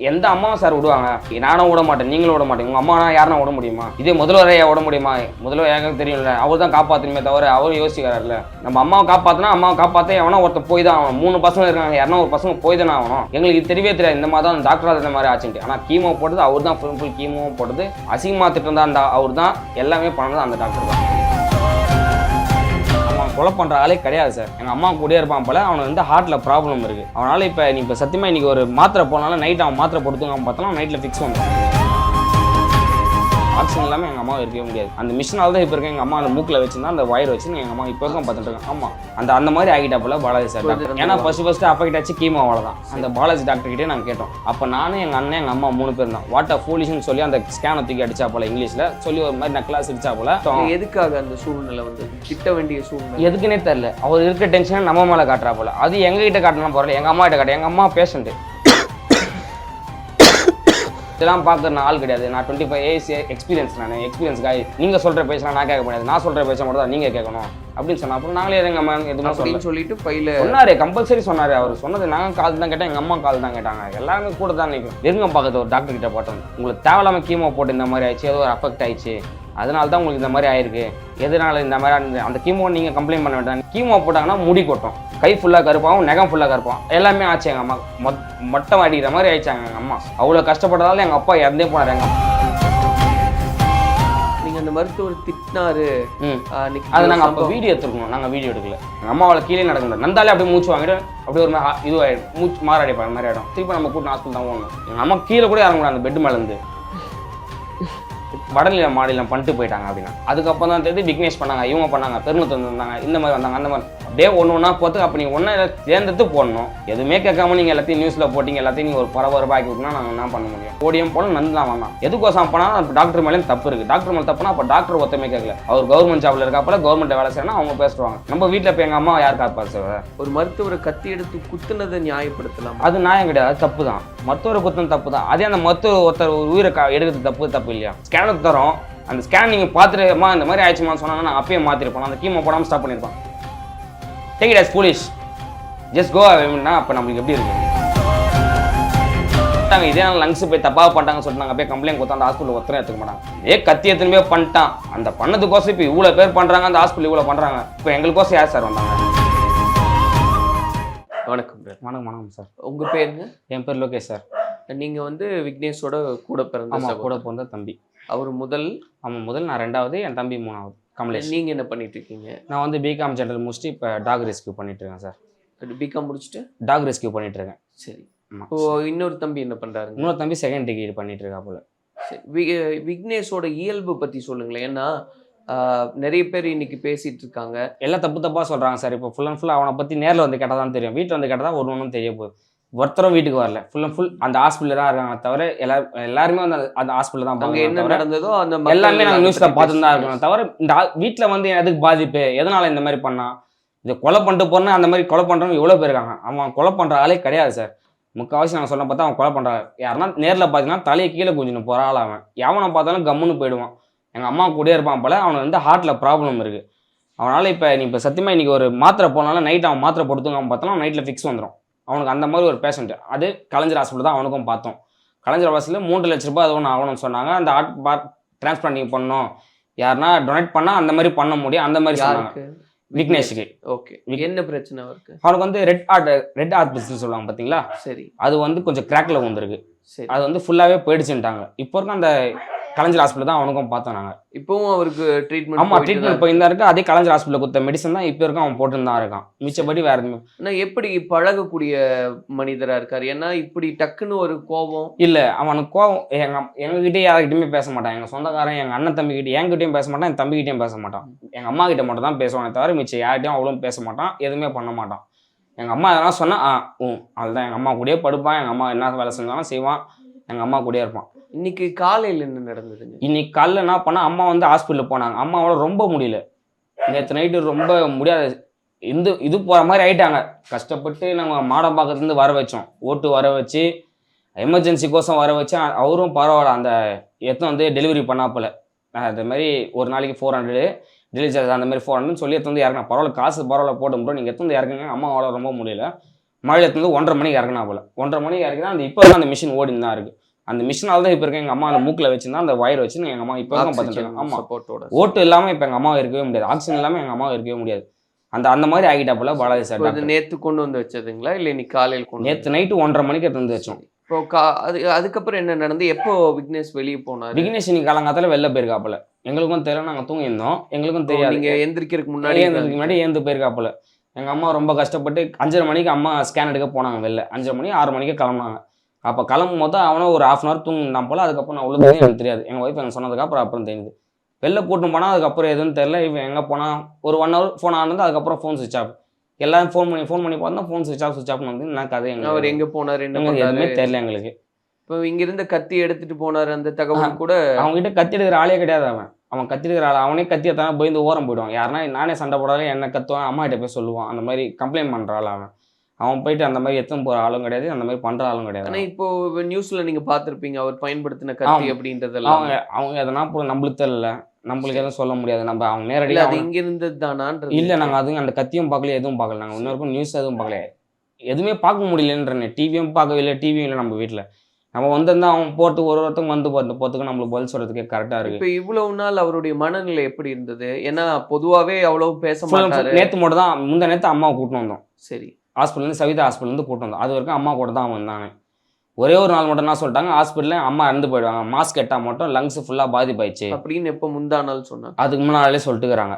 எந்த அம்மாவும் சார் விடுவாங்க? நானும் விட மாட்டேன் நீங்களும் விட மாட்டேன். உங்கள் அம்மா யாருனா விட முடியுமா? இதே முதல்வரையா விட முடியுமா? முதல்வர் எனக்கு தெரியும்ல அவர் தான் காப்பாற்றணுமே தவிர அவர் யோசிக்கிறாருல. நம்ம அம்மாவை காப்பாற்றினா அம்மாவை காப்பாற்ற எவனா ஒருத்தர் போய் தான் ஆகணும். மூணு பசங்க இருக்காங்க. யாருனா ஒரு பசங்க போய் தானே ஆகணும். எங்களுக்கு இது தெரியவே தெரியாது. இந்த மாதிரி தான் டாக்டர் இந்த மாதிரி ஆச்சுட்டு ஆனால் கீமோ போட்டது அவர் தான் ஃபுல் ஃபுல் கீமோ போட்டது. அசிங்கமாக திட்டம் தான் அவர் தான் எல்லாமே பண்ணது அந்த டாக்டர் தான். கொலை பண்ணுற ஆளே கிடையாது சார். எங்கள் அம்மா கூடயே இருப்பான் போல அவனுக்கு வந்து ஹார்ட்டில் ப்ராப்ளம் இருக்குது அவனால் இப்போ நீ இப்போ சத்தியமாக இன்றைக்கி ஒரு மாத்திரை போனாலும் நைட் அவன் மாத்திரை போட்டுங்க பார்த்தாலும் நைட்டில் ஃபிக்ஸ் பண்ணுறான் ஆக்சிஜன் இல்லாமல் எங்கள் அம்மா இருக்கவே முடியாது. அந்த மிஷினால் தான் இப்போ இருக்க எங்கள் அம்மா அந்த மூக்கில் வச்சுருந்தா அந்த வயர் வச்சு எங்கள் அம்மா இப்போ இருக்கும் பார்த்துட்டு இருக்கேன் ஆமாம் அந்த அந்த மாதிரி ஆகிட்டா போல பாலாஜி சார் டாக்டர் ஏன்னா ஃபஸ்ட்டு ஃபஸ்ட்டு அஃபெக்ட் ஆச்சு கீமோவால தான் அந்த பாலாஜி டாக்டர் கிட்டே நாங்கள் கேட்டோம். அப்போ நானும் எங்கள் அண்ணன் எங்கள் அம்மா மூணு பேர் தான். வாட் ஃபூலிஷ்னு சொல்லி அந்த ஸ்கேனை தூக்கி அடிச்சா போல இங்கிலீஷில். சொல்லி ஒரு மாதிரி நக்கலாஸ் அடிச்சா போல. எதுக்காக அந்த சூழ்நிலை வந்து திட்ட வேண்டிய சூழ்நிலை? எதுக்குன்னே தெரில அவர் இருக்க டென்ஷனை நம்ம மேலே காட்டுறா போல. அது எங்க கிட்ட காட்டினா போறல எங்க அம்மா கிட்ட காட்டு எங்க அம்மா பேஷண்ட் இதெல்லாம் பார்க்குற ஆள் கிடையாது. நான் டுவெண்ட்டி ஃபைவ் ஏஸ் எக்ஸ்பீரியன்ஸ் நான். எக்ஸ்பீரியன்ஸ் காய் நீங்கள் சொல்கிற பேசலாம் நான் கேட்க முடியாது. நான் சொல்கிற பேச மட்டும் தான் நீங்கள் கேட்கணும். அப்படின்னு சொன்னா அப்புறம் நாங்களே எங்கள் அம்மா எதுவுமே சொல்லிட்டு பையில சொன்னாரு கம்பல்சரி சொன்னாரு அவர். சொன்னது நாங்கள் கால் தான் கேட்டேன் எங்கள் அம்மா கால் தான் கேட்டாங்க. எல்லாருமே கூட தான் நிற்கும் நெருங்க பக்கத்து ஒரு டாக்டர் கிட்ட போட்டோம். உங்களுக்கு தேவையில்லாம கீமோ போட்டு இந்த மாதிரி ஆயிடுச்சு ஏதோ ஒரு அஃபெக்ட் ஆயிடுச்சு. அதனால தான் உங்களுக்கு இந்த மாதிரி ஆயிருக்கு. எதனால இந்த மாதிரி அந்த- கீமோ நீங்கள் கம்ப்ளைண்ட் பண்ண வேண்டாம். கீமோ போட்டாங்கன்னா முடி கொட்டும். கை ஃபுல்லாக கருப்பாகவும் நகம் ஃபுல்லாக கருப்பாகும் எல்லாமே ஆச்சு எங்கள் அம்மா. மொத் மொட்டை அடிக்கிற மாதிரி ஆயிடுச்சாங்க எங்கள் அம்மா. அவ்வளோ கஷ்டப்பட்டதால எங்கள் அப்பா இறந்தே போனார் எங்கள் அம்மா. நீங்க அந்த மருத்துவர் திட்டினாரு. அது நாங்கள் அப்போ. வீடியோ எடுத்துருக்கணும். நாங்கள் வீடியோ எடுக்கல. எங்கள் அம்மாவால் கீழே நடக்க முடியாது. நந்தாலே அப்படியே மூச்சு வாங்கிட்டு அப்படியே ஒரு இதுவாயிடும் மூச்சு மாறாடிப்பாங்க மாதிரி ஆகிடும் திருப்பி நம்ம கூட்டு ஹாஸ்பிட்டல் தான் போகணும். எங்கள் அம்மா கீழே கூட இறங்க முடியாது. அந்த பெட் மேலேருந்து வடநிலை மாநிலம் பண்ணிட்டு போயிட்டாங்க அப்படின்னா அதுக்கப்புறம் தான் தெரியுது விக்னேஷ் பண்ணாங்க இவங்க பண்ணாங்க பெருமத்து வந்தாங்க இந்த மாதிரி வந்தாங்க அந்த மாதிரி. அப்படியே ஒன்று ஒன்றா போட்டு அப்போ நீங்கள் ஒன்றா தேர்ந்தெடுத்து போடணும். எதுவுமே கேட்காம நீங்கள் எல்லாத்தையும் நியூஸில் போட்டிங்க எல்லாத்தையும் நீங்கள் ஒரு பரபரப்பாக்கி விட்டுனா நாங்கள் என்ன பண்ண முடியும்? போடியம் போல நந்து தான் வந்தான் எதுக்கோசம் போனால் டாக்டர் மேலேயும் தப்பு இருக்குது டாக்டர் மேலே தப்புனா அப்போ டாக்டர் ஒத்தமே கேட்கல. அவர் கவர்மெண்ட் ஜாப்ல இருக்காப்பல கவர்மெண்ட் வேலை செய்யணும் அவங்க பேசுவாங்க. நம்ம வீட்டில் இப்போ எங்கள் அம்மா யார் காப்பா சார்? ஒரு மருத்துவரை கத்தி எடுத்து குத்துனதை நியாயப்படுத்தலாம்? அது நியாயம் கிடையாது தப்பு தான் மருத்துவரை குத்தம் தப்பு தான் அதே அந்த மருத்துவ ஒருத்தர் ஒரு உயிரை எடுக்கிறது தப்பு தப்பு இல்லையா? ஸ்கேனர் தரோம். அந்த ஸ்கேன் நீங்கள் பார்த்துட்டு அம்மா இந்த மாதிரி ஆயிடுச்சுமா சொன்னாங்கன்னா நான் அப்பயே மாற்றிருப்போம் அந்த கீமோ போடாமல் ஸ்டாப் பண்ணியிருப்பான் take it as police just go வேணும்னா அப்போ நம்மளுக்கு எப்படி இருக்கு பண்ணிட்டாங்க இதே லங்ஸ் போய் தப்பாக பண்ணிட்டாங்க சொல்லிட்டு நாங்கள் போய் கம்ப்ளைண்ட் கொடுத்தா அந்த ஹாஸ்பிட்டல் ஒருத்தரும் எடுத்துக்க மாட்டாங்க ஏ கத்தி எத்தனை போய் பண்ணிட்டான். அந்த பண்ணதுக்கோசம் இப்போ இவ்வளோ பேர் பண்ணுறாங்க அந்த ஹாஸ்பிட்டல் இவ்வளோ பண்ணுறாங்க இப்போ எங்களுக்கோசம் யார் சார் வந்தாங்க? வணக்கம். வணக்கம் வணக்கம் சார் உங்க பேருங்க என் பேர் லோகேஷ் சார் நீங்க வந்து விக்னேஷோட கூட பிறந்த கூட. பிறந்த தம்பி. அவர் முதல் ஆமாம் முதல் நான் ரெண்டாவது என் தம்பி மூணாவது. கமலேஷ். நீங்க என்ன பண்ணிட்டு இருக்கீங்க நான் வந்து பிகாம் ஜெனரல் முடிச்சுட்டு இப்போ டாக் ரெஸ்கியூ பண்ணிட்டு இருக்கேன் சார் பிகாம் முடிச்சுட்டு? டாக் ரெஸ்கியூ பண்ணிட்டு இருக்கேன் சரி இப்போ இன்னொரு தம்பி என்ன பண்றாருங்க? இன்னொரு தம்பி செகண்ட் டிகிரி பண்ணிட்டு இருக்கா போல விக்னேஷோட இயல்பு பத்தி சொல்லுங்களேன். ஏன்னா நிறைய பேர் இன்னைக்கு பேசிட்டு இருக்காங்க. எல்லாம் தப்பு தப்பாக சொல்கிறாங்க சார். இப்போ ஃபுல் அண்ட் ஃபுல் அவனை பற்றி நேரில் வந்து கேட்டால் தான் தெரியும். வீட்டில் வந்து கேட்டால் தான் ஒரு ஒன்றும் தெரிய போகுது. ஒருத்தரும் வீட்டுக்கு வரல. ஃபுல் அண்ட் ஃபுல் அந்த ஹாஸ்பிட்டலில் தான் இருக்காங்க தவிர எல்லா எல்லாருமே வந்து அந்த- ஹாஸ்பிட்டல் தான் அங்க என்ன நடந்ததோ அந்த எல்லாமே நாங்கள் நியூஸில் பார்த்துட்டு தான். இருக்கோம் தவிர இந்த வீட்டில் வந்து எதுக்கு பாதிப்பு? எதனால் இந்த மாதிரி பண்ணா? இது கொலை பண்ணிட்டு போனா அந்த மாதிரி கொலை பண்ணுறவங்க எவ்வளோ பேர் இருக்காங்க. அவன் கொலை பண்ணுற ஆளே கிடையாது சார். முக்கால்வாசி நாங்கள் சொல்ல பார்த்தா அவன் கொலை பண்ணுறாங்க யாருன்னா நேரில் பார்த்தீங்கன்னா தலையை கீழே குஞ்சின்னு போகிற ஆள் அவன். எவனை பார்த்தாலும் கம்முன்னு போயிடுவான். எங்கள் அம்மா கூடயே இருப்பான் போல அவனுக்கு வந்து ஹார்ட்டில் ப்ராப்ளம் இருக்குது அவனால் இப்போ நீ இப்போ சத்தியமாக இன்றைக்கி ஒரு மாத்திரை போனாலும் நைட் அவன் மாத்திரை போட்டுங்க அவன் பார்த்தாலும் நைட்டில் ஃபிக்ஸ் வந்துடும் அவனுக்கு அந்த மாதிரி ஒரு பேஷண்ட் அது கலைஞர் ஹாஸ்பிட்டல் தான் அவனுக்கும் பார்த்தோம். கலைஞர் ஹாஸ்பிட்டலில் மூன்று லட்ச ரூபாய் அது ஒன்று ஆகணும்னு சொன்னாங்க. அந்த ஹார்ட் பார் டிரான்ஸ்பிளான்ட் நீங்கள் பண்ணணும். யாருன்னா டொனேட் பண்ணால் அந்த மாதிரி பண்ண முடியும். அந்த மாதிரி சொன்னாங்க. விக்னேஷுக்கு. ஓகே. என்ன பிரச்சனை அவருக்கு? அவனுக்கு வந்து red heart red heart business சொல்லுவாங்க பார்த்தீங்களா சரி. அது வந்து கொஞ்சம் கிராக்கில் வந்திருக்கு சரி. அது வந்து ஃபுல்லாகவே போயிடுச்சுட்டாங்க இப்போ இருக்க அந்த கலைஞர் ஹாஸ்பிட்டல் தான் அவனுக்கும் பார்த்தோம் நாங்கள் இப்பவும் அவருக்கு ட்ரீட்மெண்ட் ஆமாம் ட்ரீட்மெண்ட் போயிருந்தா இருக்கு. அதே கலைஞர் ஹாஸ்பிட்டல் கொடுத்த மெடிசன் தான் இப்போ இருக்கும் அவன் போட்டுன்னு தான் இருக்கான். மிச்சப்படி வேற எதுவுமே. நான் எப்படி பழகக்கூடிய மனிதரா இருக்காரு? ஏன்னா இப்படி டக்குன்னு ஒரு கோபம். இல்லை அவனுக்கு கோவம் எங்கள் எங்ககிட்டயே யார்கிட்டயுமே பேச மாட்டான். எங்கள் சொந்தக்காரன் எங்கள் அண்ணன் தம்பிக்கிட்ட என்கிட்டயும் பேச மாட்டான் என் தம்பிக்கிட்டையும் பேச மாட்டான். எங்கள் அம்மா கிட்ட மட்டும் தான் பேசுவானே தவிர மிச்சம் யார்கிட்டயும் அவ்வளோ பேச மாட்டான். எதுவுமே பண்ண மாட்டான். எங்கள் அம்மா எதனா சொன்னால் ஆ ம் அதுதான். எங்கள் அம்மா கூடயே படுப்பான். எங்கள் அம்மா என்ன வேலை செஞ்சாலும் செய்வான். எங்கள் அம்மா கூடயே இருப்பான். இன்னைக்கு காலையில் என்ன நடந்தது இன்னைக்கு காலைல என்ன பண்ணா அம்மா வந்து ஹாஸ்பிட்டலில் போனாங்க. அம்மாவால் ரொம்ப முடியல. நேற்று நைட்டு ரொம்ப முடியாத இந்த இது போகிற மாதிரி ஆயிட்டாங்க. கஷ்டப்பட்டு நாங்கள் மாடம்பாக்கத்துலேருந்து வர வச்சோம். ஓட்டு வர வச்சு எமர்ஜென்சி கோசம் வர வச்சு அவரும் பரவாயில்ல. அந்த எத்தனை வந்து டெலிவரி பண்ணாப்பில். அது மாதிரி ஒரு நாளைக்கு ஃபோர் ஹண்ட்ரடு டெலிவரி சார்ஜ் அந்த மாதிரி ஃபோர் ஹண்ட்ரட் சொல்லி எத்தனை வந்து இறங்கினா பரவாயில்ல காசு பரவாயில்ல போட்டு ப்ரோ நீங்கள் எத்தனை வந்து இறக்குங்க அம்மாவால் ரொம்ப முடியல. மழையில இருந்து ஒன்றரை மணிக்கு இறங்கினா போல ஒன்றரை மணிக்கு இறங்கினா அந்த இப்போ தான் அந்த மிஷின் ஓடின்னு தான் இருக்குது அந்த மிஷினால தான் இப்போ இருக்க எங்கள் அம்மா அந்த மூக்கில் வச்சிருந்தா அந்த வயர் வச்சு எங்கள் அம்மா இப்போ வரைக்கும் பார்த்துட்டு ஆமாம் சப்போர்ட்டோட ஓட்டு இல்லாமல் இப்போ எங்கள் அம்மா இருக்கவே முடியாது. ஆக்சிஜன் இல்லாமல் எங்கள் அம்மா இருக்கவே முடியாது. அந்த அந்த மாதிரி ஆகிட்டா போல பாலாஜி சார் இது நேத்து கொண்டு வந்து வச்சதுங்களா? இல்ல இன்னைக்கு காலையில் கொண்டு நேற்று நைட்டு ஒன்றரை மணிக்கு எடுத்து வந்து வச்சோம். இப்போ கா அது அதுக்கப்புறம் என்ன நடந்து? எப்போ விக்னேஷ் வெளியே போனாரு? விக்னேஷ் இன்னைக்கு காலங்காத்தால வெளில போயிருக்காப்புல. எங்களுக்கும் தெரியல நாங்கள் தூங்கி இருந்தோம். எங்களுக்கும் தெரியாது. நீங்க எந்திரிக்கிறதுக்கு முன்னாடி ஏந்ததுக்கு முன்னாடி ஏந்து போயிருக்காப்புல. எங்கள் அம்மா ரொம்ப கஷ்டப்பட்டு அஞ்சரை மணிக்கு அம்மா ஸ்கேன் எடுக்க போனாங்க வெளில. அஞ்சரை மணி ஆறு மணிக்கு கிளம்புனாங்க. அப்போ கிளம்பும் போது அவனும் ஒரு ஹாஃப் அன் ஹவர் தூங்கினான் போல அதுக்கப்புறம் நான் உள்ளதே எனக்கு தெரியாது. எங்கள் ஒய்ஃப் எனக்கு சொன்னதுக்கு அப்புறம் அப்புறம் தெரியுது. வெளில கூட்டின்னு போனால் அதுக்கப்புறம் எதுவும் தெரியல. இவன் எங்கே போனால் ஒரு ஒன் ஹவர் ஃபோன் ஆனது அதுக்கப்புறம் ஃபோன் சுவிச் ஆஃப் எல்லாரும் ஃபோன் பண்ணி ஃபோன் பண்ணி பார்த்தா phone switch off switch off வந்து நான் கதை அவர் எங்களுக்கு எங்க போனாரு என்ன எதுவுமே தெரியல எங்களுக்கு. இப்போ இங்க இருந்த கத்தி எடுத்துட்டு போனாரு அந்த தகவல் கூட. அவங்க கிட்ட கத்தி எடுக்கிற ஆளே கிடையாது அவன். அவன் கத்தி எடுக்கிற ஆள் அவனே கத்தி எடுத்தாலும் பயந்து ஓரம் போயிடுவான். யாருன்னா நானே சண்டை போடாத என்ன கத்துவான் அம்மா கிட்ட போய் சொல்லுவான். அந்த மாதிரி கம்ப்ளைண்ட் பண்ற ஆள் அவன். அவன் போயிட்டு அந்த மாதிரி எத்தனை போற ஆளும் கிடையாது அந்த மாதிரி பண்ற ஆளும் கிடையாது. இப்போ நியூஸ்ல நீங்க பாத்திருப்பீங்க அவர் பயன்படுத்தின கத்தி. அப்படின்றதெல்லாம். அவங்க அவங்க எதனா போய் நம்மளுக்கு தெரியல. நம்மளுக்கு எதுவும் சொல்ல முடியாது. நம்ம அவங்க நேரடியாக அது இங்க இருந்தது தானான்றது இல்ல நாங்க அதுவும் அந்த கத்தியும் பார்க்கல எதுவும் பார்க்கல. நாங்க இன்னொருக்கும் நியூஸ் எதுவும் பார்க்கல. எதுவுமே பார்க்க முடியலன்றனே டிவியும் பார்க்கவே இல்லை டிவியும் இல்லை நம்ம வீட்ல. நம்ம வந்திருந்தா அவன் போட்டு ஒரு ஒருத்தவங்க வந்து போட்டு போறதுக்கு நம்மளுக்கு பதில் சொல்றதுக்கே கரெக்டா இருக்கு. இப்ப இவ்வளவு நாள் அவருடைய மனநிலை எப்படி இருந்தது? ஏன்னா பொதுவாவே அவ்வளவு பேச மாட்டாரு. நேத்து மட்டும் தான் முந்த நேத்து அம்மாவை கூட்டிட்டு வந்தோம். சரி. ஹாஸ்பிட்டல்லேருந்து சவிதா ஹாஸ்பிட்டல்லேருந்து கூட்டு வந்தோம். அது வரைக்கும் அம்மா கூட தான் வந்தாங்க. ஒரே ஒரு நாள் மட்டும் என்ன சொல்லிட்டாங்க ஹாஸ்பிட்டலில் அம்மா இறந்து போயிடுவாங்க. மாஸ்க் எட்டா மட்டும் லங்ஸ் ஃபுல்லாக பாதிப்பாயிடுச்சு. அப்படின்னு எப்ப முந்தா நாள் சொன்னாங்க? அதுக்கு முன்னாலே சொல்லிட்டுக்கிறாங்க.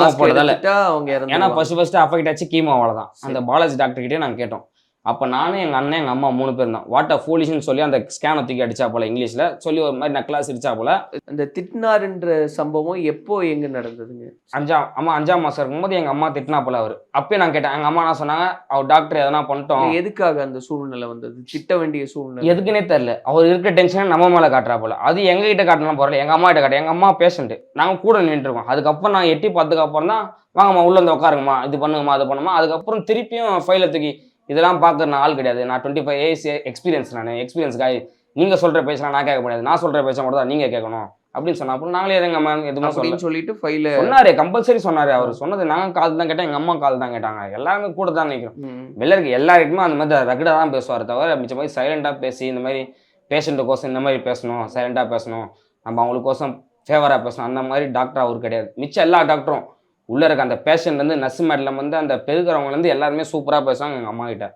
mask போட்டதால. அவங்க ஏன்னா ஃபர்ஸ்ட் ஃபர்ஸ்ட் அஃபெக்ட் ஆச்சு கீமோவால தான் அந்த பாலாஜி டாக்டர் கிட்டே நாங்கள் கேட்டோம். அப்போ நானும் எங்கள் அண்ணன் எங்கள் அம்மா மூணு பேர் தான். வாட் ஃபோலிஷ்னு சொல்லி அந்த ஸ்கேனை தூக்கி அடிச்சா போல இங்கிலீஷில். சொல்லி ஒரு மாதிரி நக்கலா சிரிச்சா போல. அந்த திட்டினாருன்ற சம்பவம் எப்போ எங்க நடந்ததுங்க? அஞ்சாம் அம்மா அஞ்சாம் மாதம் இருக்கும்போது எங்கள் அம்மா திட்டினா போல அவர். அப்பயே நான் கேட்டேன். எங்கள் அம்மா என்ன சொன்னாங்க? அவர் டாக்டர் எதனா பண்ணிட்டோம். எதுக்காக அந்த சூழ்நிலை வந்தது? திட்ட வேண்டிய சூழ்நிலை. எதுக்குன்னே தெரியல. அவர் இருக்க டென்ஷன் நம்ம மேல காட்டுறா போல. அது எங்க கிட்ட காட்டலாம் போறல எங்க அம்மா கிட்ட காட்ட எங்க அம்மா பேஷண்ட் நாங்க கூட நின்றுட்டு இருக்கோம். அதுக்கப்புறம் நான் எட்டி பார்த்ததுக்கு அப்புறம் தான் வாங்கம்மா உள்ள வந்து உட்காருங்கம்மா. இது பண்ணுங்கம்மா அது பண்ணுமா அதுக்கப்புறம் திருப்பியும் ஃபைல தூக்கி இதெல்லாம் பார்க்குற நான் ஆள் கிடையாது. நான் டுவெண்ட்டி ஃபைவ் இயர்ஸ் எக்ஸ்பீரியன்ஸ் நான். எக்ஸ்பீரியன்ஸ் காய் நீங்க சொல்ற பேசலாம் நான் கேட்க முடியாது. நான் சொல்ற பேச மட்டும் தான் நீங்க கேட்கணும். அப்படின்னு சொன்னா அப்புறம் நாங்களே எதுங்க அம்மா எதுவுமே சொல்ல சொல்லிட்டு ஃபைல சொன்னாரு கம்பல்சரி சொன்னாரு அவர். சொன்னது நாங்க கால் தான் கேட்டேன் எங்க அம்மா கால் தான் கேட்டாங்க. எல்லாருமே கூட தான் நிற்கிறோம் வெளில இருக்க எல்லாருக்குமே அந்த மாதிரி ரகடாக தான் பேசுவார் தவிர மிச்ச மாதிரி சைலண்டாக பேசி இந்த மாதிரி பேஷண்ட்டுக்கோசம் இந்த மாதிரி பேசணும் சைலண்டாக பேசணும். நம்ம அவங்களுக்கோசம் ஃபேவராக பேசணும். அந்த மாதிரி டாக்டர் அவர் கிடையாது. மிச்சம் எல்லா டாக்டரும் உள்ளே இருக்க அந்த பேஷண்ட்லேருந்து நர்ஸ் மேட்ல வந்து அந்த பெருக்கிறவங்கலேருந்து எல்லாருமே சூப்பராக பேசுவாங்க எங்கள் அம்மா கிட்ட.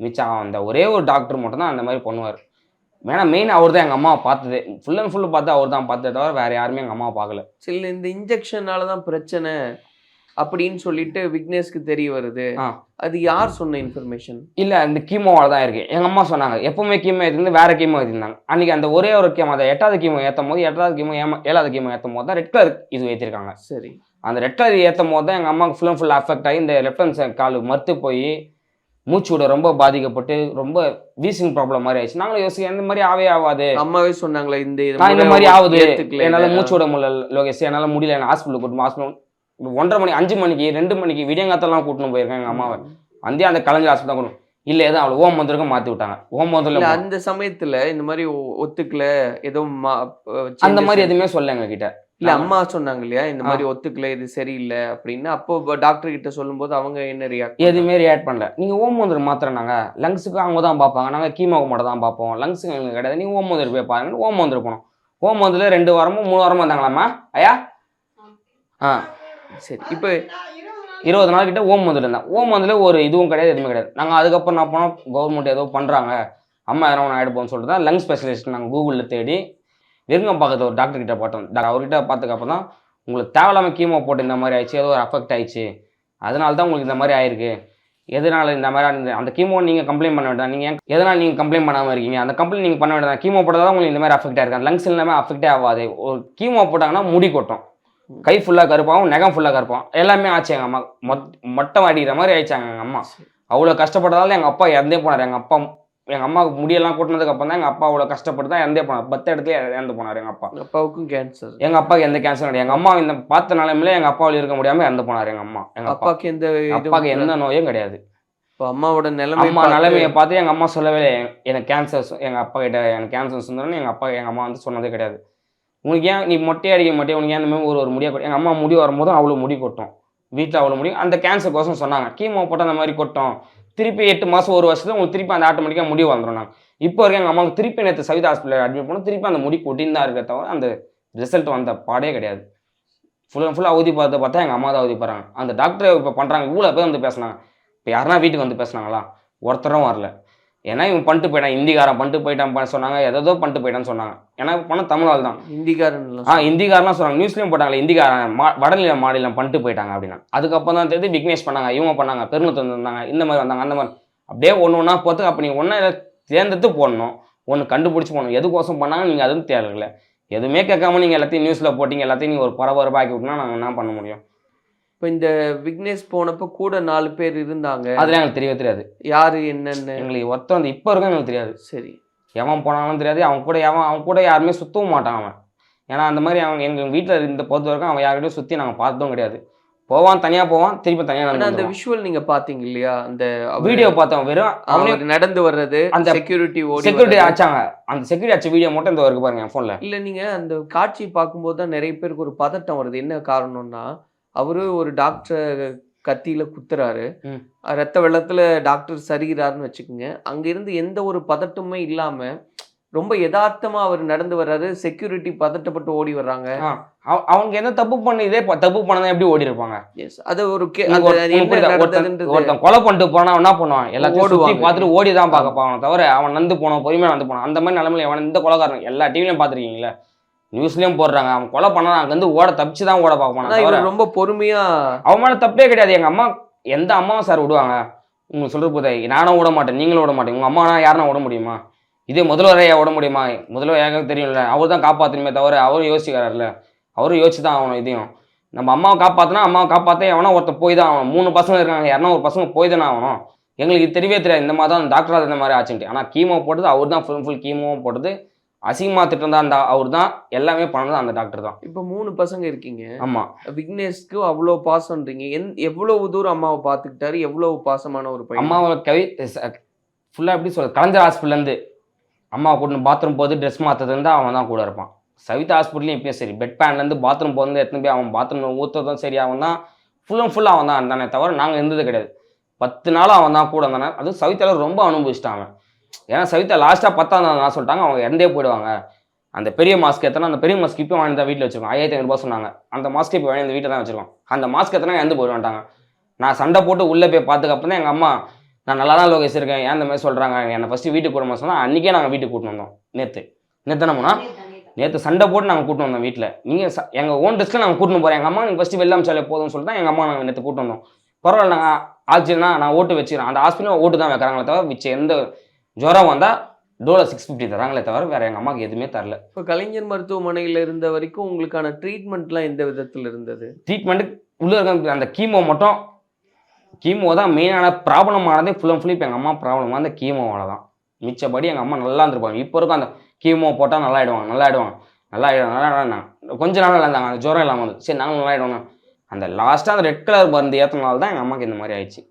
மிச்சம் அந்த ஒரே ஒரு டாக்டர் மட்டும் தான் அந்த மாதிரி பண்ணுவார். வேணா மெயின் அவர் தான் எங்கள் அம்மாவை பார்த்தது. ஃபுல் அண்ட் ஃபுல் பார்த்து அவர் தான் பார்த்ததே தவிர வேறு யாருமே எங்கள் அம்மாவை பார்க்கல. சில இந்த இன்ஜெக்ஷனால தான் பிரச்சனை அப்படின்னு சொல்லிட்டு விக்னேஷ்க்கு தெரிய வருது. அது யார் சொன்ன இன்ஃபர்மேஷன் இல்லை அந்த கீமோவால தான் இருக்கு. எங்கள் அம்மா சொன்னாங்க எப்பவுமே கீமோ ஏற்றிருந்து வேற கீமோ ஏற்றிருந்தாங்க அன்னைக்கு அந்த ஒரே ஒரு கீமோ அதை எட்டாவது கீமோ ஏற்றும் போது எட்டாவது கீமோ ஏமா ஏழாவது கீமோ ஏற்றும் போது தான் ரெட் கலர் இது ஏற்றிருக்காங்க சரி. அந்த ரெட் கலர் ஏற்றும் போது தான் எங்கள் அம்மாவுக்கு ஃபுல் அண்ட் ஃபுல் அஃபெக்ட் ஆகி இந்த லெஃப்ட் ஹேண்ட் கால் மறுத்து போய் மூச்சு விட ரொம்ப பாதிக்கப்பட்டு ரொம்ப வீசிங் ப்ராப்ளம் மாதிரி ஆயிடுச்சு. நாங்களும் யோசிக்க இந்த மாதிரி ஆவே ஆகாது. அம்மாவே சொன்னாங்களே இந்த இந்த மாதிரி ஆகுது. என்னால். மூச்சு விட முடியல லோகேஷ். என்னால் முடியல. என்ன ஹாஸ்பிட்டல் கூட்டணும் ஹாஸ்பிட்டல் ஒன்றரை மணி அஞ்சு மணிக்கு ரெண்டு மணிக்கு விடியங்காத்தெல்லாம் கூட்டணும் போயிருக்கேன் எங்கள் அம்மாவை. வந்தே அந்த கலைஞர் ஹாஸ்பிட்டல் கொண்டு இல்லை எதுவும் அவளை ஓம் மந்திரக்கும் மாற்றி விட்டாங்க ஓம் இல்ல மந்திரில் அந்த சமயத்துல இந்த மாதிரி ஒத்துக்கல ஏதோ மா- அஹ் அந்த மாதிரி எதுவுமே சொல்ல எங்ககிட்ட. இல்ல அம்மா சொன்னாங்க இல்லையா இந்த மாதிரி ஒத்துக்கல இது சரியில்லை அப்படின்னு. அப்போ டாக்டர் கிட்ட சொல்லும்போது அவங்க என்ன ரியாக்ட் எதுவுமே ரியாக்ட் பண்ணல. நீங்க ஓம் மந்திரம் மாத்திரம் நாங்க லங்ஸுக்கு அவங்க தான் பார்ப்பாங்க. நாங்க கீமோக்கு மட்டும் தான் பார்ப்போம். லங்ஸுக்கு எங்களுக்கு கிடையாது. நீங்க ஓம் மந்திரம் போய் பாருங்க ஓம் மந்திரம் போனோம். ஓம் மந்திரில் ரெண்டு வாரமும் மூணு வாரமும் வந்தாங்களாம்மா ஐயா? ஆ. சரி இப்போ இருபது நாள் கிட்ட ஓம் மந்திரம் இருந்தான் ஓம் மந்திரில் ஒரு இதுவும் கிடையாது எதுவுமே கிடையாது. நாங்கள் அதுக்கப்புறம் என்ன பண்ணோம்? கவர்மெண்ட் ஏதோ பண்ணுறாங்க அம்மா எதனா ஒன்று ஆகிடுப்போம்னு சொல்லிட்டு தான் லங் ஸ்பெஷலிஸ்ட் நாங்கள் கூகுளில் தேடி விருங்கம்பாக்கத்தில் ஒரு டாக்டர் கிட்ட பார்த்தோம் டாக்டர் அவர்கிட்ட பார்த்ததுக்கப்புறம் தான் உங்களுக்கு தேவையில்லாமல் கீமோ போட்டு இந்த மாதிரி ஆயிடுச்சு ஏதோ ஒரு அஃபெக்ட் ஆயிடுச்சு. அதனால தான் உங்களுக்கு இந்த மாதிரி ஆயிருக்கு. எதனால இந்த மாதிரி அந்த- அந்த கீமோ நீங்கள் கம்ப்ளைண்ட் பண்ண வேண்டாம். நீங்கள் எதனால் நீங்கள் கம்ப்ளைண்ட் பண்ணாமல் இருக்கீங்க? அந்த கம்ப்ளைண்ட் நீங்கள் பண்ண வேண்டாம். கீமோ போட்டால் தான் உங்களுக்கு இந்த மாதிரி அஃபெக்ட் ஆயிருக்கு லங்ஸ் எல்லாமே அஃபெக்டே ஆகாது. ஒரு கீமோ போட்டாங்கன்னா முடி கொட்டும். கை ஃபுல்லாக கருப்பாகவும் நகம் ஃபுல்லாக கருப்பாகும். எல்லாமே ஆச்சு எங்கள் அம்மா. மொட் மொட்டை அடிக்கிற மாதிரி ஆயிடுச்சாங்க எங்கள் அம்மா. அவ்வளோ கஷ்டப்பட்டதால எங்கள் அப்பா இறந்தே போனார். எங்கள் அப்பா எங்கள் அம்மாவுக்கு முடியெல்லாம் கூட்டினதுக்கு அப்புறம் தான் எங்கள் அப்பா அவ்வளோ கஷ்டப்பட்டு தான் இறந்தே போனார். பத்து இடத்துல இறந்து போனார் எங்கள் அப்பா. உங்க அப்பாவுக்கும் கேன்சர் எங்கள் அப்பாவுக்கு எந்த கேன்சர் கிடையாது. எங்கள் அம்மா இந்த பார்த்த நிலைமையில எங்கள் அப்பாவில் இருக்க முடியாமல் இறந்து போனார் எங்கள் அம்மா. எங்கள் அப்பா. அப்பாவுக்கு எந்த அப்பாவுக்கு எந்த நோயும் கிடையாது. இப்போ அம்மாவோட நிலைமை அம்மா நிலைமையை பார்த்து எங்கள் அம்மா சொல்லவே இல்லை. எனக்கு கேன்சர் எங்கள் அப்பா கிட்ட எனக்கு கேன்சர் சொந்தம்னு எங்கள் அப்பா எங்கள் அம்மா வந்து சொன்னதே கிடையாது. உனக்கு ஏன் நீ மொட்டையை அடிக்க மாட்டே உனக்கு ஏன் மாதிரி ஒரு ஒரு முடியை கொட்டும் எங்கள் அம்மா முடி வரும்போது அவ்வளோ முடி கொட்டும். வீட்டில் அவ்வளோ முடி அந்த கேன்சர் கோசம் சொன்னாங்க. கீமோ போட்டால் அந்த மாதிரி கொட்டும். திருப்பி எட்டு மாதம் ஒரு வருஷத்துல உங்களுக்கு திருப்பி அந்த ஆட்டோமேட்டிக்காக முடி வந்துடும் நாங்கள் இப்போ வரைக்கும் எங்கள் அம்மாவுக்கு திருப்பி நேற்று சவிதா ஹாஸ்பிட்டல் அட்மிட் பண்ணோம். திருப்பி அந்த முடி கொட்டின்னு தான் இருக்க தவிர அந்த ரிசல்ட் வந்த பாடே கிடையாது. ஃபுல் அண்ட் ஃபுல்லாக அவதி பார்த்து பார்த்தா எங்கள் அம்மா தான் அவதி போகிறாங்க அந்த டாக்டர் இப்போ பண்ணுறாங்க இவ்வளோ பேர் வந்து பேசுனாங்க. இப்போ யாருன்னா வீட்டுக்கு வந்து பேசுனாங்களா? ஒருத்தரும் வரல. ஏன்னா இவன் பண்ணிட்டு போயிட்டான் இந்திக்காரன் பண்ணிட்டு போயிட்டான் சொன்னாங்க ஏதோ பண்ணிட்டு போயிட்டான்னு சொன்னாங்க. ஏன்னா பணம் தமிழ் தான் இந்திக்காரன் ஆ இந்திக்காரலாம் சொன்னாங்க நியூஸ்லேயும் போட்டாங்களே இந்திக்காரன் மா வடநிலை மாநிலம் பண்ணிட்டு போயிட்டாங்க அப்படின்னா. அதுக்கப்புறம் தான் தெரியுது விக்னேஷ் பண்ணாங்க இவங்க பண்ணாங்க பெருநூத்து வந்தாங்க இந்த மாதிரி வந்தாங்க அந்த மாதிரி. அப்படியே ஒன்று ஒன்றா போட்டு அப்போ நீங்கள் ஒன்றா தேர்ந்தெடுத்து போடணும். ஒன்று கண்டுபிடிச்சி போடணும். எதுக்கோசம் பண்ணாங்க நீங்கள் அதுவும் தேவையில்லை எதுவுமே கேட்காம நீங்கள் எல்லாத்தையும் நியூஸில் போட்டீங்க எல்லாத்தையும் நீங்கள் ஒரு பரபரப்பாக்கி விட்டுனா நாங்கள் என்ன பண்ண முடியும்? இப்போ இந்த விக்னேஷ் போனப்ப கூட நாலு பேர் இருந்தாங்க. அதெல்லாம் எங்களுக்கு தெரியவே தெரியாது. யாரு என்னன்னு? எங்களுக்கு ஒருத்தன் வந்து இப்போ வரைக்கும் எங்களுக்கு தெரியாது. சரி. எவன் போனாலும் தெரியாது. அவன் கூட எவன் அவன் கூட யாருமே சுத்தவும் மாட்டான் அவன். ஏன்னா அந்த மாதிரி அவன் எங்கள் வீட்டில் இருந்த பொறுத்த வரைக்கும் அவன் யார்கிட்டயும் சுற்றி நாங்கள் பார்த்ததும் கிடையாது. போவான் தனியாக போவான் திருப்பி தனியாக அந்த விஷுவல் நீங்க பாத்தீங்க இல்லையா? அந்த வீடியோ பார்த்தோம் வெறும் அவனே அவர் நடந்து வர்றது அந்த செக்யூரிட்டி செக்யூரிட்டி. ஆச்சாங்க அந்த செக்யூரிட்டி ஆச்ச வீடியோ மட்டும் இந்த இருக்கு பாருங்க என் ஃபோனில் இல்ல நீங்க அந்த காட்சி பார்க்கும்போது தான் நிறைய பேருக்கு ஒரு பதட்டம் வருது. என்ன காரணம்னா அவரு ஒரு டாக்டர் கத்தியில குத்துறாரு. ரத்த வெள்ளத்துல டாக்டர் சரிகிறாருன்னு வச்சுக்கோங்க. அங்க இருந்து எந்த ஒரு பதட்டமுமே இல்லாம ரொம்ப யதார்த்தமா அவர் நடந்து வர்றாரு. செக்யூரிட்டி பதட்டப்பட்டு ஓடி வர்றாங்க. அவங்க என்ன தப்பு பண்ணி இதே தப்பு பண்ணதான் எப்படி ஓடி இருப்பாங்க எஸ் அது ஒரு? ஒருத்தன் கொலை பண்ணிட்டு போனா என்ன பண்ணுவான்? எல்லாத்தையும். பார்த்துட்டு ஓடி தான் பார்க்க போவான் தவிர அவன் நந்து போனோம் பொறுமையா நந்து போனான். அந்த மாதிரி நிலைமையில அவன் இந்த கொலைகாரன் எல்லா டிவிலையும் பார்த்துருக்கீங்களா? நியூஸ்லயும் போடுறாங்க. அவன் கொலை பண்ணா அங்க இருந்து ஓட தப்பிச்சு தான் ஓட இவர் ரொம்ப பொறுமையா அவன் மேல தப்பே கிடையாது. எங்க அம்மா எந்த அம்மாவும் சார் விடுவாங்க? உங்களுக்கு சொல்றது போதே நானும் விட மாட்டேன் நீங்களும் விட மாட்டேன். உங்க அம்மா யாருன்னா விட முடியுமா? இதே முதல்வரையா விட முடியுமா? முதல்வர் எனக்கு தெரியும்ல அவர் தான் காப்பாற்றணுமே தவிர அவரும் யோசிக்கிறாருல்ல. அவரும் யோசிச்சு தான் ஆகணும் இதையும். நம்ம அம்மாவை காப்பாற்றினா அம்மாவை காப்பாற்ற எவனா ஒருத்தர் போய் தான் ஆகணும். மூணு பசங்க இருக்காங்க யாருன்னா ஒரு பசங்க போய் தானே ஆகணும். எங்களுக்கு தெரியவே தெரியாது. இந்த மாதிரி தான் டாக்டராக இந்த மாதிரி ஆச்சுன்ட்டு. ஆனால் கீமோ போட்டது அவர் தான் ஃபுல் ஃபுல் கீமோ போட்டது. அசிங்கமாக திட்டம் தான் அந்த அவர் தான் எல்லாமே பண்ணது அந்த டாக்டர் தான். இப்ப மூணு பசங்க இருக்கீங்க. ஆமாம் விக்னேஷ்க்கு அவ்வளோ பாசம்ன்றீங்க. எந் எவ்வளவு தூரம் அம்மாவை பார்த்துக்கிட்டாரு எவ்வளவு பாசமான ஒரு பையன்? அம்மாவை கவி ஃபுல்லாக எப்படி சொல்றது? கலைஞர் ஹாஸ்பிட்டல்லேருந்து அம்மாவை கூட்டின்னு பாத்ரூம் போது ட்ரெஸ் மாற்றுறதுலேருந்து அவன் தான் கூட இருப்பான். சவிதா ஹாஸ்பிட்டலையும் இப்பயும் சரி. பெட் பேண்ட்லேருந்து பாத்ரூம் போகிறது எத்தனை போய் அவன் பாத்ரூம் ஊற்றுறதும் சரி அவன் தான் ஃபுல் அண்ட் ஃபுல்லாக அவன் தான் இருந்தானே தவிர நாங்கள் இருந்தது கிடையாது. பத்து நாள் அவன் தான் கூட இருந்தானே. அது சவிதால ரொம்ப அனுபவிச்சிட்டான் அவன். ஏன்னா சவிதா லாஸ்ட்டாக பத்தாம் நாள் நான் சொல்லிட்டாங்க அவங்க இறந்தே போயிடுவாங்க. அந்த பெரிய மாஸ்க் எத்தனை அந்த பெரிய மாஸ்க் இப்போ வாங்கி தான் வீட்டில் வச்சிருக்கோம். ஐயாயிரத்தி ஐநூறுபா சொன்னாங்க. அந்த மாஸ்க் இப்போ வாங்கி அந்த வீட்டில் தான் வச்சிருக்கோம். அந்த மாஸ்க் எத்தனை இறந்து போயிடுவான்ட்டாங்க நான் சண்டை போட்டு உள்ளே போய் பார்த்துக்கப்புறம் தான் எங்கள் அம்மா நான் நல்லா தான் லோகேஷ் இருக்கேன். ஏன் இந்த மாதிரி சொல்கிறாங்க என்னை ஃபஸ்ட்டு வீட்டுக்கு கூட்டமாக சொன்னால் அன்றைக்கே நாங்கள் வீட்டுக்கு கூட்டின்னு வந்தோம். நேற்று நேற்று என்னமுன்னா நேற்று சண்டை போட்டு நாங்கள் கூட்டு வந்தோம் வீட்டில் நீங்கள் எங்கள் ஓன் ட்ரெஸ்ட்டில் நாங்கள் கூட்டின்னு போகிறேன் எங்கள் அம்மா நீங்கள் ஃபஸ்ட்டு வெளில அமிச்சாலே போதும்னு சொல்லிட்டு தான் எங்கள் அம்மா நாங்கள் நேற்று கூட்டு வந்தோம். பரவாயில்ல நாங்கள் ஆச்சுன்னா நான் ஓட்டு வச்சுக்கிறேன். அந்த ஹாஸ்பிட்டல் ஓட்டு தான் வைக்கிறாங்களே தவிர மிச்ச எந்த ஜுரம் வந்தால் டோலை சிக்ஸ் ஃபிஃப்டி தராங்களே தவிர வேறு எங்கள் அம்மாவுக்கு எதுவுமே தரல. இப்போ கலைஞர் மருத்துவமனையில இருந்த வரைக்கும் உங்களுக்கான ட்ரீட்மெண்ட்லாம் எந்த விதத்துல இருந்தது? ட்ரீட்மெண்ட் உள்ளே இருக்க அந்த கீமோ மட்டும் கீமோ தான் மெயினான ப்ராப்ளம் ஆனதே ஃபுல் அண்ட் ஃபுல்லி இப்போ எங்கள் அம்மா ப்ராப்ளம் அந்த கீமோவால தான். மிச்சபடி எங்கள் அம்மா நல்லா இருந்திருப்பாங்க. இப்போ இருக்கும் அந்த கீமோ போட்டால் நல்லா ஆயிடுவாங்க நல்லா ஆயிடுவாங்க நல்லா ஆயிடுவாங்க நல்லா ஆயிடுவாங்க கொஞ்ச நாள் நல்லா இருந்தாங்க. அந்த ஜுரம் இல்லாமல் வந்து சரி நாங்களும் நல்லா ஆயிடுவாங்க அந்த லாஸ்ட்டாக அந்த ரெட் கலர் மருந்து ஏற்றினால தான் எங்கள் அம்மாக்கு இந்த மாதிரி ஆயிடுச்சு.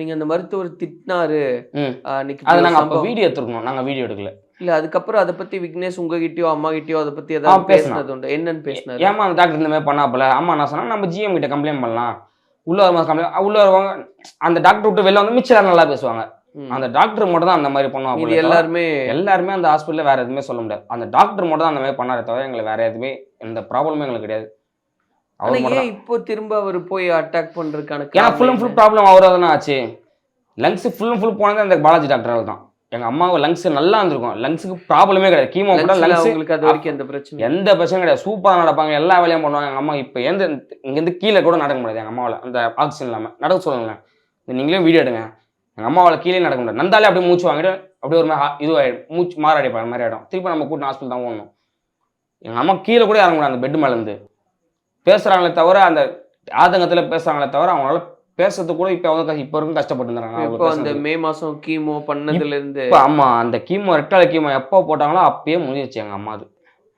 நீங்க அந்த மருத்துவர் திட்டினாரு. அது ஒரு நாங்கள் அப்போ. வீடியோ எடுத்துருக்கோம் நாங்கள் வீடியோ எடுக்கல. இல்ல அதுக்கப்புறம் அதை பத்தி விக்னேஷ் உங்ககிட்டயோ அம்மா கிட்டயோ அதை பத்தி ஏதாவது. பேசினது உண்டு? என்னன்னு பேசினாரு? ஏமா அந்த டாக்டர் இந்த மாதிரி பண்ணாப்புல? அம்மா நான் சொன்னா நம்ம ஜிஎம் கிட்ட கம்ப்ளைண்ட் பண்ணலாம். உள்ள வரும்போது கம்ப்ளைண்ட் உள்ள வருவாங்க அந்த டாக்டர் விட்டு வெளில வந்து மிச்சம் நல்லா பேசுவாங்க. அந்த டாக்டர் மட்டும் தான் அந்த மாதிரி மீதி பண்ணுவாங்க எல்லாருமே எல்லாருமே அந்த ஹாஸ்பிட்டலில் வேற எதுவுமே சொல்ல முடியாது. அந்த டாக்டர் மட்டும் தான் அந்த மாதிரி பண்ணாரே தவிர எங்களுக்கு வேற எதுவுமே எந்த ப்ராப்ளமே எங்களுக்கு கிடையாது. ஆனா அவர் மட்டும் ஏன் இப்போ திரும்ப அவர் போய் அட்டாக் பண்றதுக்கான ஏன்னா ஃபுல் அண்ட் ஃபுல் ப்ராப்ளம் அவராக தானே ஆச்சு. லங்ஸ் ஃபுல் அண்ட் ஃபுல் போனது அந்த பாலாஜி டாக்டரால் தான். எங்க அம்மாவுக்கு லங்ஸ் நல்லா இருந்திருக்கும். லங்ஸுக்கு ப்ராப்ளமே கிடையாது. கீமோ? கூட லங்ஸ் அவங்களுக்கு அது வரைக்கும் எந்த பிரச்சனை எந்த பிரச்சனையும் கிடையாது. சூப்பராக நடப்பாங்க. எல்லா வேலையும் பண்ணுவாங்க. எங்கள் அம்மா இப்போ எந்த இங்கேருந்து கீழே கூட நடக்க முடியாது எங்கள் அம்மாவால். அந்த ஆக்சிஜன் இல்லாமல் நடக்க சொல்லுங்களேன். நீங்களே வீடியோ எடுங்க. எங்கள் அம்மாவால் கீழே நடக்க முடியாது. நந்தாலே அப்படியே மூச்சு வாங்கிட்டு அப்படியே ஒரு மாதிரி இதுவாகிடும் மூச்சு மாறாடிப்பாங்க. மாதிரி ஆகிடும் திருப்பி நம்ம கூட்டு ஹாஸ்பிட்டல் தான் ஓடணும். எங்கள் அம்மா கீழே கூட இறங்க முடியாது. அந்த பெட் மேலேருந்து பேசுகிறாங்களே தவிர அந்த ஆதங்கத்தில் பேசுகிறாங்களே தவிர அவங்களால பேசுறதுக்கு கூட இப்போ அவங்க இப்போ வரைக்கும் கஷ்டப்பட்டு இருந்தாங்க இப்போ அந்த மே மாசம் கீமோ பண்ணதுல இருந்து இப்போ ஆமாம் அந்த கீமோ ரெட்டால கீமோ எப்போ போட்டாங்களோ அப்பயே முடிஞ்சிருச்சு எங்கள் அம்மா அது.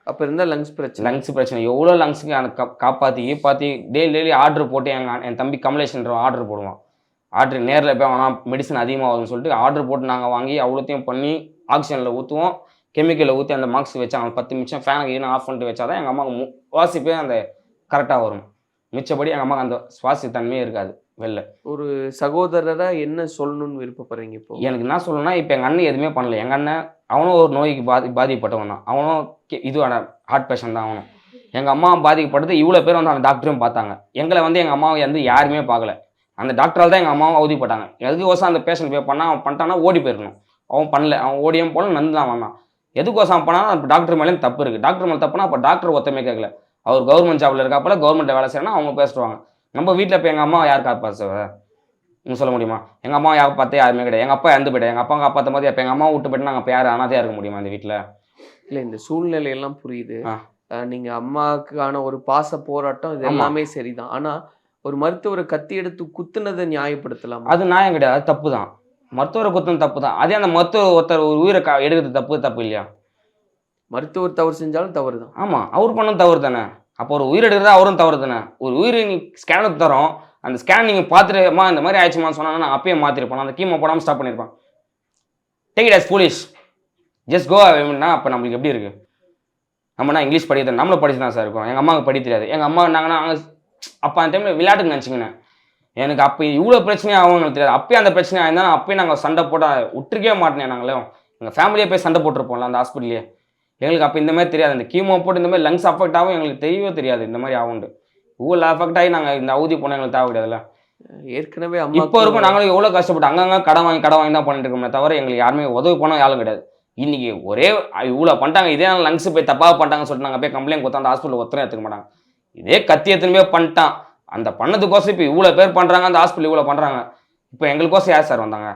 அப்ப இருந்தா லங்ஸ் பிரச்சனை. லங்ஸ் பிரச்சனை. எவ்வளோ லங்ஸுக்கு அந்த கா காப்பாற்றி கீப்பாற்றி டெய்லி டெய்லி ஆர்டர் போட்டு எங்கள் என் தம்பி கமலேஷன்ற ஆர்டர் போடுவான். ஆர்டர் நேரில் போய் அவனா மெடிசன் அதிகமாகுதுன்னு சொல்லிட்டு ஆர்டர் போட்டு நாங்கள் வாங்கி அவ்வளோத்தையும் பண்ணி ஆக்சிஜனில் ஊற்றுவோம் கெமிக்கலில் ஊற்றி அந்த மார்க்ஸ் வச்சு அவங்க பத்து நிமிஷம் ஃபேனுக்கு ஈனு ஆஃப் பண்ணிட்டு வச்சாதான் எங்கள் அம்மாவுக்கு சுவாசிப்பே அந்த கரெக்டாக வரும். மிச்சபடி எங்கள் அம்மாவுக்கு அந்த சுவாசி தன்மையே இருக்காது வெளில. ஒரு சகோதரரா என்ன சொல்லணும்னு விருப்பப்படுறீங்க இப்போ? எனக்கு என்ன சொல்லணும்னா இப்போ எங்கள் அண்ணன் எதுவுமே பண்ணல. எங்கள் அண்ணன் அவனும் ஒரு நோய்க்கு பாதி பாதிக்கப்பட்டவன் தான். அவனும் கே- இதுவான ஹார்ட் பேஷண்ட் தான் அவனும். எங்கள் அம்மா பாதிக்கப்பட்டது இவ்வளோ பேர் வந்து அந்த டாக்டரும் பார்த்தாங்க. எங்களை வந்து எங்கள் அம்மாவை வந்து யாருமே பார்க்கல. அந்த டாக்டரால் தான் எங்கள் அம்மாவும் அவதிப்பட்டாங்க. எதுக்கோசம் அந்த பேஷண்ட் போய் பண்ணால் அவன் பண்ணிட்டானா ஓடி போயிருக்கணும் அவன் பண்ணல. அவன் ஓடியும் போல நந்து தான் வந்தான். எதுக்கோசம் அந்த டாக்டர் மேலேயும் தப்பு இருக்குது டாக்டர் மேலே தப்புனா அப்போ டாக்டர் ஒத்தமே கேட்கல. அவர் கவர்மெண்ட் ஜாப்ல இருக்காப்பல கவர்மெண்ட்டில் வேலை செய்யணும் அவங்க பேசுவாங்க நம்ம வீட்டில் இப்போ எங்கள் அம்மா யார் காப்பாற்றுவ நீங்க சொல்ல முடியுமா? எங்கள் அம்மா யாரை பார்த்தே யாருமே கிடையாது. எங்கள் அப்பா இறந்து போயிட்டேன் எங்கள் அப்பா காப்பாற்ற மாதிரி இப்போ எங்கள் அம்மா விட்டு போயிட்டு நாங்கள் இப்போ யார் அனாதையாக இருக்க முடியுமா இந்த வீட்டில் இல்ல இந்த சூழ்நிலை எல்லாம் புரியுது. ஆ. அஹ் நீங்க அம்மாவுக்கான ஒரு பாச போராட்டம் இது. எல்லாமே சரிதான். ஆனா ஒரு மருத்துவரை கத்தி எடுத்து குத்துனதை நியாயப்படுத்தலாம்? அது நியாயம் கிடையாது. அது தப்பு தான் மருத்துவரை குத்தம் தப்பு தான் அதே அந்த மருத்துவர் ஒருத்தர் ஒரு உயிரை எடுக்கிறது தப்பு தப்பு இல்லையா? மருத்துவர் தவறு செஞ்சாலும் தவறு தான் ஆமாம் அவர் பண்ண தவறு தானே அப்போ ஒரு உயிர் எடுக்கிறது அவரும் தவறு தானே ஒரு உயிர் நீ ஸ்கேனுக்கு தரோம் அந்த ஸ்கேன் நீங்கள் பார்த்துட்டுமா இந்த மாதிரி ஆயிடுச்சுமான்னு சொன்னாங்கன்னா நான் அப்பயே மாற்றிருப்பேன் அந்த கீமோ போடாமல் ஸ்டாப் பண்ணியிருப்பான் take it as police just go அப்படின்னா அப்போ நம்மளுக்கு எப்படி இருக்குது நம்மனா இங்கிலீஷ் படிக்கிறது? நம்மளும் படிச்சு தான் சார் இருக்கும். எங்கள் அம்மாவுக்கு படிக்க தெரியாது. எங்கள் அம்மா இருந்தாங்கன்னா அப்போ அந்த டைமில் விளையாட்டுக்கு நினச்சிங்கண்ணே எனக்கு அப்போ இவ்வளோ பிரச்சனையாக ஆகும்னு தெரியாது. அப்பயே அந்த பிரச்சனை ஆயிருந்தா அப்பயே நாங்கள் சண்டை போட விட்டுருக்கவே மாட்டேன் நாங்களும் எங்கள் ஃபேமிலியே போய் சண்டை போட்டிருப்போம்ல அந்த ஹாஸ்பிட்டலே எங்களுக்கு அப்போ இந்த மாதிரி தெரியாது. இந்த கீமோ போட்டு இந்த மாதிரி லங்ஸ் அஃபெக்ட் ஆகும் எங்களுக்கு தெரியவே தெரியாது. இந்த மாதிரி ஆகுண்டு இவ்வளோ அஃபெக்ட் ஆகி நாங்கள் இந்த அவதி போனால் எங்களுக்கு தேவை கிடையாதுல்ல. ஏற்கனவே இப்போ இருக்கும் நாங்களும் எவ்வளோ கஷ்டப்பட்டு அங்கங்க கடன் வாங்கி கடன் வாங்கி தான் பண்ணிட்டு இருக்கோமே தவிர எங்களுக்கு யாருமே உதவி பண்ண யாரும் கிடையாது. இன்னைக்கு ஒரே இவ்வளோ பண்ணிட்டாங்க. இதே லங்ஸ் போய் தப்பாக பண்ணிட்டாங்கன்னு சொல்லிட்டு நாங்கள் போய் கம்ப்ளைண்ட் கொடுத்தா அந்த ஹாஸ்பிட்டல் ஒத்தனை எடுத்துக்க மாட்டாங்க. இதே கத்தி எத்தனை பண்ணிட்டான். அந்த பண்ணதுக்கோசம் இப்போ இவ்வளோ பேர் பண்ணுறாங்க அந்த ஹாஸ்பிட்டல் இவ்வளோ பண்ணுறாங்க இப்போ எங்களுக்கோசம் யார் சார் வந்தாங்க?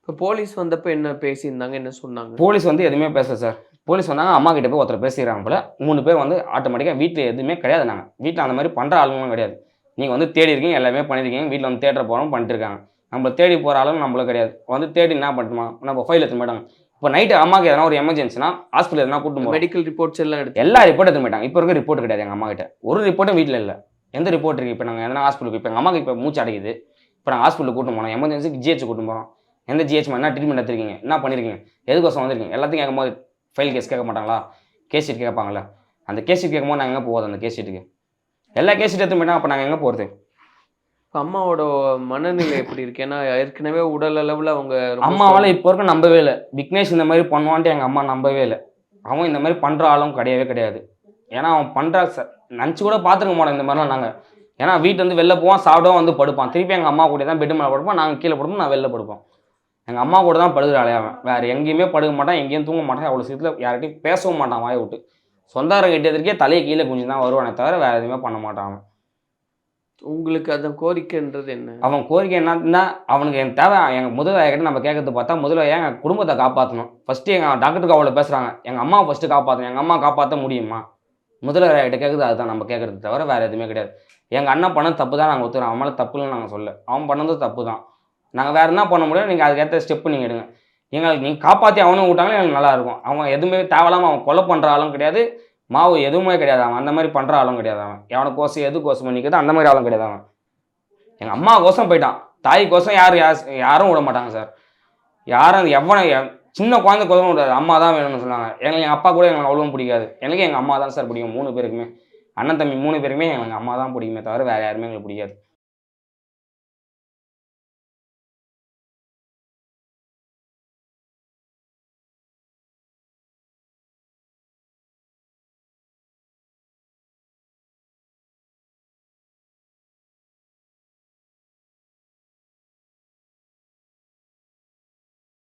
இப்போ போலீஸ் வந்தப்ப என்ன பேசியிருந்தாங்க? என்ன சொன்னாங்க? போலீஸ் வந்து எதுவுமே பேசல சார். போலீஸ் வந்தாங்க அம்மா கிட்ட போய் ஒருத்தர் பேசிடுறாங்க போல. மூணு பேர் வந்து ஆட்டோமேட்டிக்காக வீட்டில் எதுவுமே கிடையாது நாங்கள் வீட்டில் அந்த மாதிரி பண்ணுற ஆளுங்களும் கிடையாது. நீங்கள் வந்து தேடி இருக்கீங்க எல்லாமே பண்ணியிருக்கீங்க வீட்டில் வந்து தேட்டர் போகிறோம் பண்ணிட்டு இருக்காங்க. நம்மள தேடி போகிற ஆளும் நம்மளும் கிடையாது. வந்து தேடி என்ன பண்ணுமா நம்ம ஃபைல் எடுத்து போயிட்டாங்க இப்போ நைட்டு அம்மாக்கு எதனா ஒரு எமர்ஜென்சினா ஹாஸ்பிட்டல் எதனா கூட்டு மெடிக்கல் ரிப்போர்ட்ஸ் எல்லாம் எடுத்து எல்லா ரிப்போர்ட் எடுத்து போயிட்டாங்க இப்போ இருக்க ரிப்போர்ட் கிடையாது எங்கள் அம்மா கிட்ட. ஒரு ரிப்போர்ட்டும் வீட்டில் இல்லை. எந்த ரிப்போர்ட் இருக்குது இப்போ நாங்கள் எதனா ஹாஸ்பிட்டலுக்கு இப்போ எங்கள் அம்மாக்கு இப்போ மூச்சு அடைக்குது இப்போ நாங்கள் ஹாஸ்பிட்டலுக்கு கூட்டு போனோம் எமர்ஜென்சிக்கு ஜிஹெச் கூட்டு போகிறோம் எந்த ஜிஹெச் என்ன ட்ரீட்மெண்ட் எடுத்திருக்கீங்க? என்ன பண்ணியிருக்கீங்க எதுக்கோசம் வந்திருக்கீங்க? எல்லாத்தையும் கேட்கும்போது ஃபைல் கேஸ் கேட்க மாட்டாங்களா? கேஸ் ஷீட் கேட்பாங்களா அந்த கேஸ் ஷீட் கேட்கும்போது நாங்கள் எங்கே போகுது அந்த கேஸ் ஷீட்டுக்கு? எல்லா கேஸ் ஷீட் எடுத்து போயிட்டா அப்போ நாங்கள் எங்கே போகிறது இப்ப அம்மாவோட மனநிலை எப்படி இருக்கு? ஏன்னா ஏற்கனவே உடல் அளவுல அவங்க அம்மாவால் இப்போ வரைக்கும் நம்பவே இல்லை. விக்னேஷ் இந்த மாதிரி பண்ணுவான்ட்டு எங்கள் அம்மா நம்பவே இல்லை. அவன் இந்த மாதிரி பண்ணுற ஆளும் கிடையவே கிடையாது. ஏன்னா அவன் பண்ணுற ச நினச்சி கூட பார்த்துருக்க மாட்டோம் இந்த மாதிரிலாம் நாங்கள் ஏன்னா வீட்டு வந்து வெளில போவான் சாப்பிடுவோம் வந்து படுப்பான். திருப்பி எங்கள் அம்மா கூட தான் பெட்டு மேலே படுப்போம் நாங்கள் கீழே படுப்போம் நான் வெளில படுப்போம் எங்கள் அம்மா கூட தான் படுகிற அவன். வேறு எங்கேயுமே படுக்க மாட்டான் எங்கேயும் தூங்க மாட்டான். அவ்வளோ சீக்கிரத்தில் யார்கிட்டையும் பேசவும் மாட்டான் வாயை விட்டு. சொந்தாரம் கிட்டே தலையை கீழே குஞ்சு தான் வருவானே தவிர வேறு எதுவுமே பண்ண மாட்டான் அவன். உங்களுக்கு அந்த கோரிக்கைன்றது என்ன? அவன் கோரிக்கை என்னன்னா அவனுக்கு என் தேவை எங்கள் முதல்வர்கிட்ட நம்ம கேட்கறது பார்த்தா முதல்வர் எங்கள் குடும்பத்தை காப்பாற்றணும் ஃபஸ்ட்டு எங்கள் டாக்டருக்கு அவ்வளோ பேசுகிறாங்க எங்கள் அம்மாவை ஃபஸ்ட்டு காப்பாற்றணும் எங்கள் அம்மா காப்பாற்ற முடியுமா? முதல்வர்கிட்ட கேட்குறது அதுதான் நம்ம கேட்குறது தவிர வேறு எதுவுமே கிடையாது. எங்கள் அண்ணன் பண்ணது தப்பு தான் நாங்கள் ஒத்துக்கிறோம். அவன் மேலே தப்புன்னு நாங்கள் சொல்ல அவன் பண்ணது தப்பு தான் நாங்கள் வேறு என்ன பண்ண முடியும்? நீங்கள் அதுக்கேற்ற ஸ்டெப்பு நீங்கள் எடுங்க. எங்களுக்கு நீங்கள் காப்பாற்றி அவனும் விட்டாங்களே எங்களுக்கு நல்லா இருக்கும். அவன் எதுவுமே தேவையில்லாமல் அவன் கொலை பண்ணுற ஆளும் கிடையாது. மாவு எதுவுமே கிடையாது அவன். அந்த மாதிரி பண்ணுற ஆளும் கிடையாது அவன். எவனை கோசம் எது கோசம் பண்ணிக்கிறது அந்த மாதிரி ஆளும் கிடையாது அவன். எங்கள் அம்மா கோசம் போயிட்டான். தாய் கோசம் யார் யார் யாரும் விட மாட்டாங்க சார். யாரும் எவனை சின்ன குழந்தை கோசம் விடாது அம்மா தான் வேணும்னு சொன்னாங்க. எங்களுக்கு எங்கள் அப்பா கூட எங்களுக்கு அவ்வளோ பிடிக்காது. எனக்கு எங்கள் அம்மா தான் சார் பிடிக்கும். மூணு பேருக்குமே. அண்ணன் தம்பி மூணு பேருக்குமே எங்களுக்கு அம்மா தான் பிடிக்குமே தவிர வேறு யாருமே எங்களுக்கு பிடிக்காது.